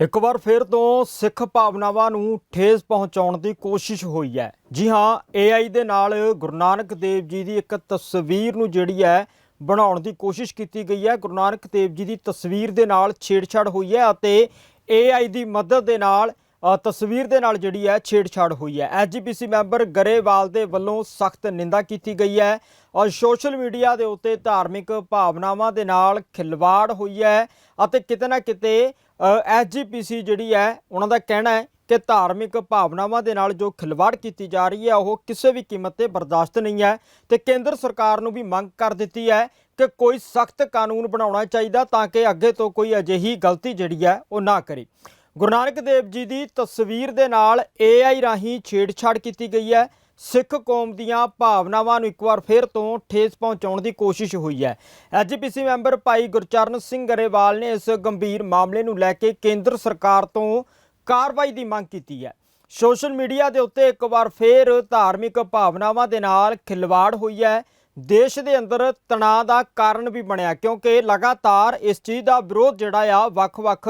ਇੱਕ ਵਾਰ ਫਿਰ ਤੋਂ ਸਿੱਖ ਭਾਵਨਾਵਾਂ ਨੂੰ ਠੇਸ ਪਹੁੰਚਾਉਣ ਦੀ ਕੋਸ਼ਿਸ਼ ਹੋਈ ਹੈ। ਜੀ ਹਾਂ AI ਦੇ ਨਾਲ ਗੁਰੂ ਨਾਨਕ ਦੇਵ ਜੀ ਦੀ ਇੱਕ ਤਸਵੀਰ ਨੂੰ ਜਿਹੜੀ ਹੈ ਬਣਾਉਣ ਦੀ ਕੋਸ਼ਿਸ਼ ਕੀਤੀ ਗਈ ਹੈ। ਗੁਰੂ ਨਾਨਕ ਦੇਵ ਜੀ ਦੀ ਤਸਵੀਰ ਦੇ ਨਾਲ ਛੇੜਛਾੜ ਹੋਈ ਹੈ ਅਤੇ AI ਦੀ ਮਦਦ ਦੇ ਨਾਲ ਤਸਵੀਰ ਦੇ ਨਾਲ ਜਿਹੜੀ ਹੈ ਛੇੜਛਾੜ ਹੋਈ ਹੈ। ਐਸਜੀਪੀਸੀ ਮੈਂਬਰ ਗਰੇਵਾਲ ਦੇ ਵੱਲੋਂ ਸਖਤ ਨਿੰਦਾ ਕੀਤੀ ਗਈ ਹੈ ਔਰ ਸੋਸ਼ਲ ਮੀਡੀਆ ਦੇ ਉੱਤੇ ਧਾਰਮਿਕ ਭਾਵਨਾਵਾਂ ਦੇ ਨਾਲ ਖਿਲਵਾੜ ਹੋਈ ਹੈ ਅਤੇ ਕਿਤੇ ਨਾ ਕਿਤੇ ਐਸਜੀਪੀਸੀ ਜਿਹੜੀ ਹੈ, ਉਹਨਾਂ ਦਾ ਕਹਿਣਾ ਹੈ ਕਿ ਧਾਰਮਿਕ ਭਾਵਨਾਵਾਂ ਦੇ ਨਾਲ ਜੋ ਖਿਲਵਾੜ ਕੀਤੀ ਜਾ ਰਹੀ ਹੈ, ਉਹ ਕਿਸੇ ਵੀ ਕੀਮਤ ਤੇ ਬਰਦਾਸ਼ਤ ਨਹੀਂ ਹੈ ਤੇ ਕੇਂਦਰ ਸਰਕਾਰ ਨੂੰ ਵੀ ਮੰਗ ਕਰ ਦਿੱਤੀ ਹੈ ਕਿ ਕੋਈ ਸਖਤ ਕਾਨੂੰਨ ਬਣਾਉਣਾ ਚਾਹੀਦਾ ਤਾਂ ਕਿ ਅੱਗੇ ਤੋਂ ਕੋਈ ਅਜਿਹੀ ਗਲਤੀ ਜਿਹੜੀ ਹੈ, ਉਹ ਨਾ ਕਰੇ। ਗੁਰੂ ਨਾਨਕ ਦੇਵ ਜੀ ਦੀ ਤਸਵੀਰ ਦੇ ਨਾਲ AI ਰਾਹੀਂ ਛੇੜਛਾੜ ਕੀਤੀ ਗਈ ਹੈ। ਸਿੱਖ ਕੌਮ ਦੀਆਂ ਭਾਵਨਾਵਾਂ ਨੂੰ ਇੱਕ ਵਾਰ ਫਿਰ ਤੋਂ ਠੇਸ ਪਹੁੰਚਾਉਣ ਦੀ ਕੋਸ਼ਿਸ਼ ਹੋਈ ਹੈ। ਐਜੀਪੀਸੀ ਮੈਂਬਰ ਭਾਈ ਗੁਰਚਰਨ ਸਿੰਘ ਗਰੇਵਾਲ ਨੇ ਇਸ ਗੰਭੀਰ ਮਾਮਲੇ ਨੂੰ ਲੈ ਕੇ ਕੇਂਦਰ ਸਰਕਾਰ ਤੋਂ ਕਾਰਵਾਈ ਦੀ ਮੰਗ ਕੀਤੀ ਹੈ। ਸੋਸ਼ਲ ਮੀਡੀਆ ਦੇ ਉੱਤੇ ਇੱਕ ਵਾਰ ਫਿਰ ਧਾਰਮਿਕ ਭਾਵਨਾਵਾਂ ਦੇ ਨਾਲ ਖਿਲਵਾੜ ਹੋਈ ਹੈ। ਦੇਸ਼ ਦੇ ਅੰਦਰ ਤਣਾਅ ਦਾ ਕਾਰਨ ਵੀ ਬਣਿਆ, ਕਿਉਂਕਿ ਲਗਾਤਾਰ ਇਸ ਚੀਜ਼ ਦਾ ਵਿਰੋਧ ਜਿਹੜਾ ਆ, ਵੱਖ-ਵੱਖ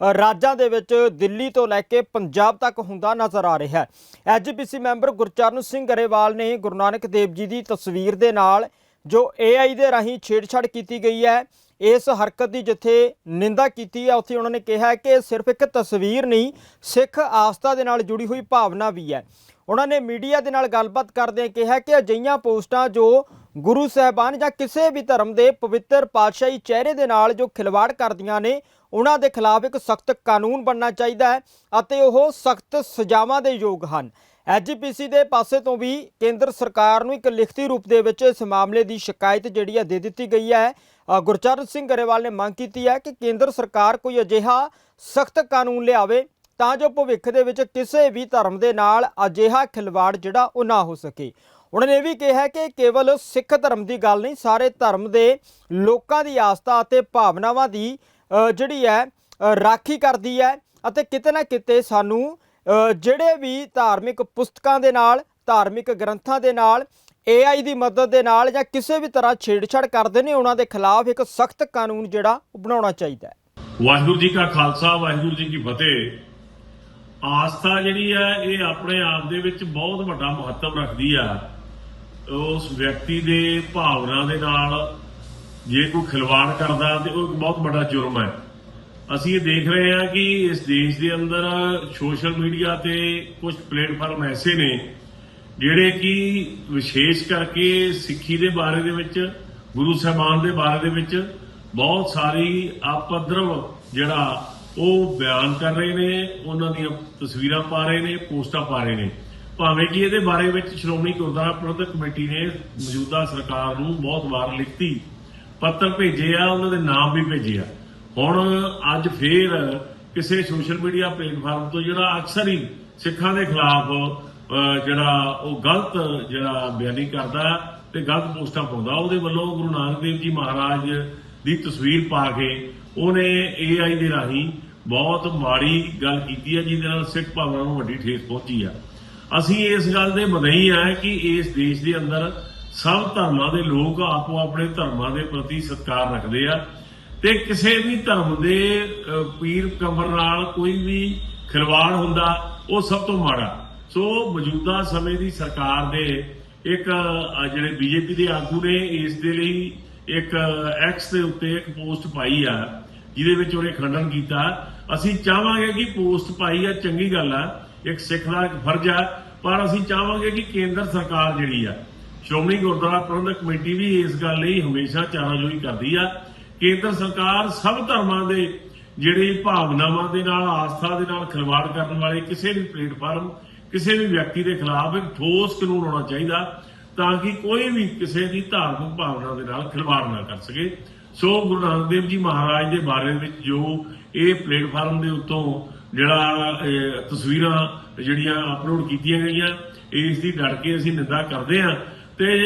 ਰਾਜਾਂ ਦੇ ਵਿੱਚ ਦਿੱਲੀ ਤੋਂ ਲੈ ਕੇ ਪੰਜਾਬ ਤੱਕ ਹੁੰਦਾ ਨਜ਼ਰ ਆ ਰਿਹਾ ਹੈ। ਐਜੀਪੀਸੀ ਮੈਂਬਰ ਗੁਰਚਰਨ ਸਿੰਘ ਗਰੇਵਾਲ ਨੇ ਗੁਰੂ ਨਾਨਕ ਦੇਵ ਜੀ ਦੀ ਤਸਵੀਰ ਦੇ ਨਾਲ ਜੋ AI ਦੇ ਰਾਹੀਂ ਛੇੜਛਾੜ ਕੀਤੀ ਗਈ ਹੈ, ਇਸ ਹਰਕਤ ਦੀ ਜਿੱਥੇ ਨਿੰਦਾ ਕੀਤੀ ਹੈ, ਉੱਥੇ ਉਹਨਾਂ ਨੇ ਕਿਹਾ ਕਿ ਸਿਰਫ ਇੱਕ ਤਸਵੀਰ ਨਹੀਂ, ਸਿੱਖ ਆਸਥਾ ਦੇ ਨਾਲ ਜੁੜੀ ਹੋਈ ਭਾਵਨਾ ਵੀ ਹੈ। ਉਹਨਾਂ ਨੇ ਮੀਡੀਆ ਦੇ ਨਾਲ ਗੱਲਬਾਤ ਕਰਦਿਆਂ ਕਿਹਾ ਕਿ ਅਜਿਹੀਆਂ ਪੋਸਟਾਂ ਜੋ ਗੁਰੂ ਸਾਹਿਬਾਨ ਜਾਂ ਕਿਸੇ ਵੀ ਧਰਮ ਦੇ ਪਵਿੱਤਰ ਪਾਤਸ਼ਾਹੀ ਚਿਹਰੇ ਦੇ ਨਾਲ ਜੋ ਖਿਲਵਾੜ ਕਰਦੀਆਂ ਨੇ, ਉਹਨਾਂ ਦੇ ਖਿਲਾਫ ਇੱਕ ਸਖਤ ਕਾਨੂੰਨ ਬਣਨਾ ਚਾਹੀਦਾ ਹੈ ਅਤੇ ਉਹ ਸਖਤ ਸਜ਼ਾਵਾਂ ਦੇ ਯੋਗ ਹਨ। ਐਜੀਪੀਸੀ ਦੇ ਪਾਸੇ ਤੋਂ ਵੀ ਕੇਂਦਰ ਸਰਕਾਰ ਨੂੰ ਇੱਕ ਲਿਖਤੀ ਰੂਪ ਦੇ ਵਿੱਚ ਇਸ ਮਾਮਲੇ ਦੀ ਸ਼ਿਕਾਇਤ ਜਿਹੜੀ ਹੈ ਦੇ ਦਿੱਤੀ ਗਈ ਹੈ। ਗੁਰਚਰਨ ਸਿੰਘ ਗਰੇਵਾਲ ਨੇ ਮੰਗ ਕੀਤੀ ਹੈ ਕਿ ਕੇਂਦਰ ਸਰਕਾਰ ਕੋਈ ਅਜਿਹਾ ਸਖਤ ਕਾਨੂੰਨ ਲਿਆਵੇ ਤਾਂ ਜੋ ਭਵਿੱਖ ਦੇ ਵਿੱਚ ਕਿਸੇ ਵੀ ਧਰਮ ਦੇ ਨਾਲ ਅਜਿਹਾ ਖਿਲਵਾੜ ਜਿਹੜਾ ਉਹ ਨਾ ਹੋ ਸਕੇ। ਉਹਨਾਂ ਨੇ ਇਹ ਵੀ ਕਿਹਾ ਕਿ ਕੇਵਲ ਸਿੱਖ ਧਰਮ ਦੀ ਗੱਲ ਨਹੀਂ, ਸਾਰੇ ਧਰਮ ਦੇ ਲੋਕਾਂ ਦੀ ਆਸਥਾ ਅਤੇ ਭਾਵਨਾਵਾਂ ਦੀ ਜਿਹੜੀ ਹੈ ਰਾਖੀ ਕਰਦੀ ਹੈ ਅਤੇ ਕਿਤੇ ਨਾ ਕਿਤੇ ਸਾਨੂੰ ਜਿਹੜੇ ਵੀ ਧਾਰਮਿਕ ਪੁਸਤਕਾਂ ਦੇ ਨਾਲ, ਧਾਰਮਿਕ ਗ੍ਰੰਥਾਂ ਦੇ ਨਾਲ AI ਦੀ ਮਦਦ ਦੇ ਨਾਲ ਜਾਂ ਕਿਸੇ ਵੀ ਤਰ੍ਹਾਂ ਛੇੜਛਾੜ ਕਰਦੇ ਨੇ, ਉਹਨਾਂ ਦੇ ਖਿਲਾਫ ਇੱਕ ਸਖਤ ਕਾਨੂੰਨ ਜਿਹੜਾ ਉਹ ਬਣਾਉਣਾ ਚਾਹੀਦਾ ਹੈ। ਵਾਹਿਗੁਰੂ ਜੀ ਕਾ ਖਾਲਸਾ, ਵਾਹਿਗੁਰੂ ਜੀ ਕੀ ਫਤਿਹ। ਆਸਥਾ ਜਿਹੜੀ ਹੈ, ਇਹ ਆਪਣੇ ਆਪ ਦੇ ਵਿੱਚ ਬਹੁਤ ਵੱਡਾ ਮਹੱਤਵ ਰੱਖਦੀ ਆ। ਉਸ ਵਿਅਕਤੀ ਦੇ ਭਾਵਨਾ ਦੇ ਨਾਲ ਜੇ ਕੋਈ ਖਿਲਵਾੜ ਕਰਦਾ ਤੇ ਉਹ ਇੱਕ ਬਹੁਤ ਵੱਡਾ ਜੁਰਮ ਹੈ। ਅਸੀਂ ਇਹ ਦੇਖ ਰਹੇ ਹਾਂ ਕਿ ਇਸ ਦੇਸ਼ ਦੇ ਅੰਦਰ ਸੋਸ਼ਲ ਮੀਡੀਆ ਤੇ ਕੁਝ ਪਲੇਟਫਾਰਮ ਐਸੇ ਨੇ ਜਿਹੜੇ ਕਿ ਵਿਸ਼ੇਸ਼ ਕਰਕੇ ਸਿੱਖੀ ਦੇ ਬਾਰੇ ਦੇ ਵਿੱਚ, ਗੁਰੂ ਸਾਹਿਬਾਨ ਦੇ ਬਾਰੇ ਦੇ ਵਿੱਚ ਬਹੁਤ ਸਾਰੀ ਆਪਦਰਵ ਜਿਹੜਾ ਉਹ ਬਿਆਨ ਕਰ ਰਹੇ ਨੇ, ਉਹਨਾਂ ਦੀਆਂ ਤਸਵੀਰਾਂ ਪਾ ਰਹੇ ਨੇ, ਪੋਸਟਾਂ ਪਾ ਰਹੇ ਨੇ। ਭਾਵੇਂ ਕਿ ਇਹਦੇ ਬਾਰੇ ਵਿੱਚ ਸ਼੍ਰੋਮਣੀ ਗੁਰਦੁਆਰਾ ਪ੍ਰਬੰਧਕ ਕਮੇਟੀ ਨੇ ਮੌਜੂਦਾ ਸਰਕਾਰ ਨੂੰ ਬਹੁਤ ਵਾਰ ਲਿਖਤੀ, ਪੱਤਰ ਭੇਜੇ ਆ, ਉਹਨਾਂ ਦੇ ਨਾਮ ਵੀ ਭੇਜੇ ਆ। ਹੁਣ ਅੱਜ ਫੇਰ ਕਿਸੇ ਸੋਸ਼ਲ ਮੀਡੀਆ ਪਲੇਟਫਾਰਮ ਤੋਂ ਜਿਹੜਾ ਅਕਸਰ ਹੀ ਸਿੱਖਾਂ ਦੇ ਖਿਲਾਫ ਜਿਹੜਾ ਉਹ ਗਲਤ ਜਿਹੜਾ ਬਿਆਨੀ ਕਰਦਾ ਤੇ ਗਲਤ ਪੋਸਟਾਂ ਪਾਉਂਦਾ, ਉਹਦੇ ਵੱਲੋਂ ਗੁਰੂ ਨਾਨਕ ਦੇਵ ਜੀ ਮਹਾਰਾਜ ਦੀ ਤਸਵੀਰ ਪਾ ਕੇ ਉਹਨੇ AI ਦੇ ਰਾਹੀਂ ਬਹੁਤ ਮਾੜੀ ਗੱਲ ਕੀਤੀ ਹੈ ਜਿਹਦੇ ਨਾਲ ਸਿੱਖ ਭਾਵਨਾ ਨੂੰ ਵੱਡੀ ਠੇਸ ਪਹੁੰਚੀ ਆ। ਅਸੀਂ ਇਸ ਗੱਲ ਦੇ ਮਦਈ ਆ ਕਿ ਇਸ ਦੇਸ਼ ਦੇ ਅੰਦਰ ਸਭ ਧਰਮਾਂ ਦੇ ਲੋਕ ਆਪੋ ਆਪਣੇ ਧਰਮਾਂ ਦੇ ਪ੍ਰਤੀ ਸਤਿਕਾਰ ਰੱਖਦੇ ਆ ਤੇ ਕਿਸੇ ਵੀ ਧਰਮ ਦੇ ਪੀਰ ਕਮਰ ਨਾਲ ਕੋਈ ਵੀ ਖਿਲਵਾੜ ਹੁੰਦਾ ਉਹ ਸਭ ਤੋਂ ਮਾੜਾ। ਸੋ ਮੌਜੂਦਾ ਸਮੇਂ ਦੀ ਸਰਕਾਰ ਦੇ ਇੱਕ ਅਹ, ਜਿਹੜੇ ਬੀਜੇਪੀ ਦੇ ਆਗੂ ਨੇ ਇਸ ਦੇ ਲਈ ਇੱਕ ਐਕਸ ਦੇ ਉੱਤੇ ਇੱਕ ਪੋਸਟ ਪਾਈ ਆ ਜਿਹਦੇ ਵਿੱਚ ਉਹਨੇ ਖੰਡਨ ਕੀਤਾ। ਅਸੀਂ ਚਾਹਾਂਗੇ ਕਿ ਪੋਸਟ ਪਾਈ ਆ ਚੰਗੀ ਗੱਲ ਆ। ਇੱਕ ਸਿੱਖ ਦਾ ਇੱਕ ਫਰਜ਼ ਹੈ, ਪਰ ਅਸੀਂ ਚਾਹਾਂਗੇ ਕਿ ਕੇਂਦਰ ਸਰਕਾਰ ਜਿਹੜੀ ਆ, ਸ਼੍ਰੋਮਣੀ ਗੁਰਦੁਆਰਾ ਪ੍ਰਬੰਧਕ ਕਮੇਟੀ ਵੀ ਇਸ ਗੱਲ ਲਈ ਹਮੇਸ਼ਾ ਚਾਰਾਜੋਈ ਕਰਦੀ ਆ, ਕੇਂਦਰ ਸਰਕਾਰ ਸਭ ਧਰਮਾਂ ਦੇ ਜਿਹੜੇ ਭਾਵਨਾਵਾਂ ਦੇ ਨਾਲ, ਆਸਥਾ ਦੇ ਨਾਲ ਖਿਲਵਾੜ ਕਰਨ ਵਾਲੇ ਕਿਸੇ ਵੀ ਪਲੇਟਫਾਰਮ, ਕਿਸੇ ਵੀ ਵਿਅਕਤੀ ਦੇ ਖਿਲਾਫ ਇੱਕ ਠੋਸ ਕਾਨੂੰਨ ਹੋਣਾ ਚਾਹੀਦਾ ਤਾਂ ਕਿ ਕੋਈ ਵੀ ਕਿਸੇ ਦੀ ਧਾਰਮਿਕ ਭਾਵਨਾ ਦੇ ਨਾਲ ਖਿਲਵਾੜ ਨਾ ਕਰ ਸਕੇ। ਸੋ ਗੁਰੂ ਨਾਨਕ ਦੇਵ ਜੀ ਮਹਾਰਾਜ ਦੇ ਬਾਰੇ ਵਿੱਚ ਜੋ ਇਹ ਪਲੇਟਫਾਰਮ ਦੇ ਉੱਤੋਂ ਜਿਹੜਾ ਤਸਵੀਰਾਂ ਜਿਹੜੀਆਂ ਅਪਲੋਡ ਕੀਤੀਆਂ ਗਈਆਂ ਇਸ ਦੀ ਡਟ ਕੇ ਅਸੀਂ ਨਿੰਦਾ ਕਰਦੇ ਹਾਂ ਤੇ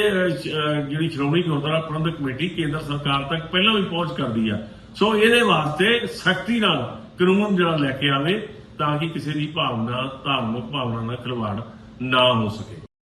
ਜਿਹੜੀ ਸ਼੍ਰੋਮਣੀ ਗੁਰਦੁਆਰਾ ਪ੍ਰਬੰਧਕ ਕਮੇਟੀ ਕੇਂਦਰ ਸਰਕਾਰ ਤੱਕ ਪਹਿਲਾਂ ਵੀ ਪਹੁੰਚ ਕਰਦੀ ਆ। ਸੋ ਇਹਦੇ ਵਾਸਤੇ ਸਖਤੀ ਨਾਲ ਕਾਨੂੰਨ ਜਿਹੜਾ ਲੈ ਕੇ ਆਵੇ ਤਾਂ ਕਿ ਕਿਸੇ ਦੀ ਭਾਵਨਾ, ਧਾਰਮਿਕ ਭਾਵਨਾ ਨਾਲ ਖਿਲਵਾੜ ਨਾ ਹੋ ਸਕੇ।